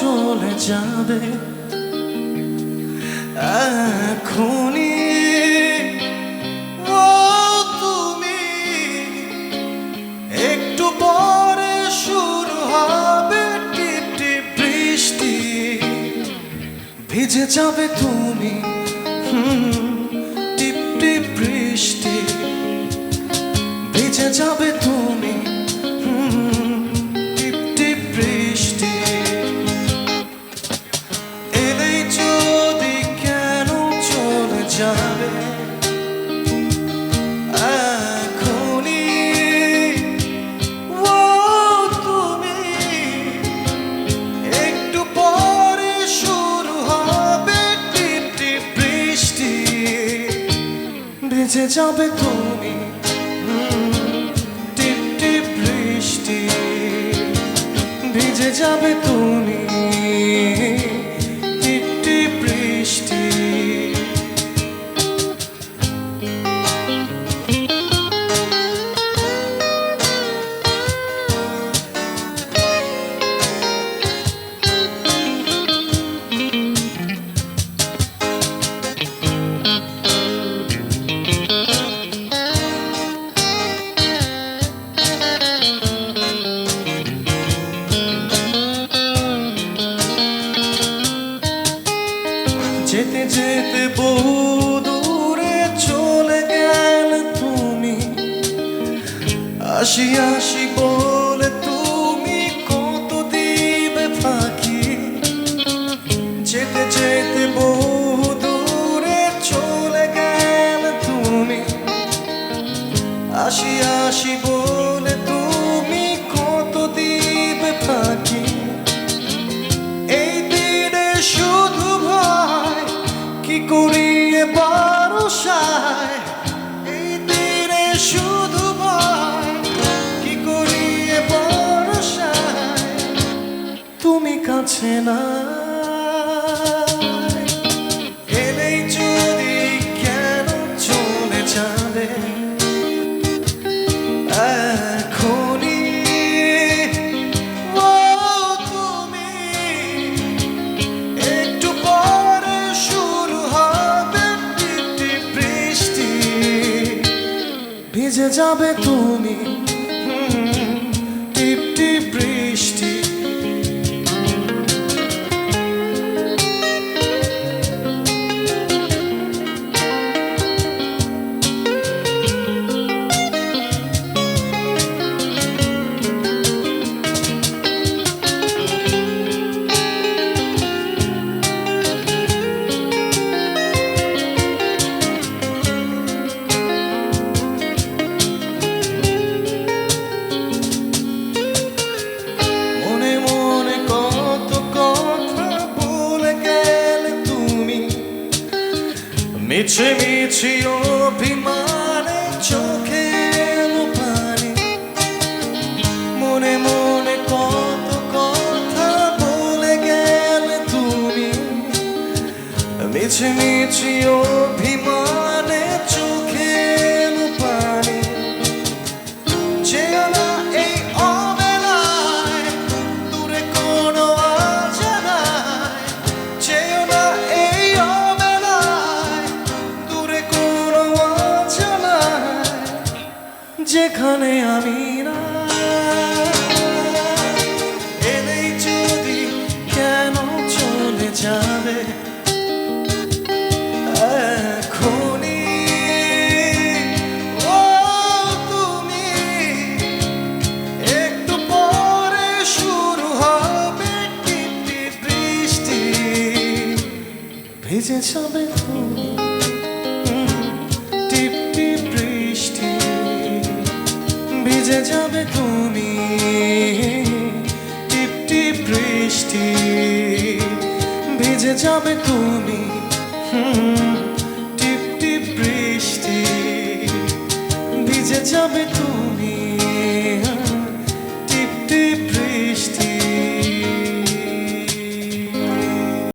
চলে যাবে? এখনই। ও তুমি একটু পরে শুরু হবে টিপ টিপ বৃষ্টি। ভিজে যাবে তুমি হুম, টিপ টিপ বৃষ্টি। ভিজে যাবে তুমি ভেজে যাবে তুমি টিপ টিপ বৃষ্টি। ভিজে যাবে তুমি। যেতে যেতে বহু দূরে চলে গেল তুমি। আসি আসি বলে তুমি কত দিবে ফাঁকি যেতে যেতে বহু দূরে চলে গেল তুমি। আসি আসি বলে ভিজে যাবে তুমি টিপটি টিপ টিপ বৃষ্টি মিছে মিছি অভিমানে চোখে এলো পানি। মনে মনে কত কথা বলে গেলে তুমি। মিছে মিছি অভিমানে যেখানে আমি না। যদি কেন চলে যাবে? ভিজে যাবে তুমি ভিজে যাবে তুমি। টিপটি টিপ বৃষ্টি ভিজে যাবে তুমি। হুম, টিপ টিপ বৃষ্টি ভিজে যাবে তুমি।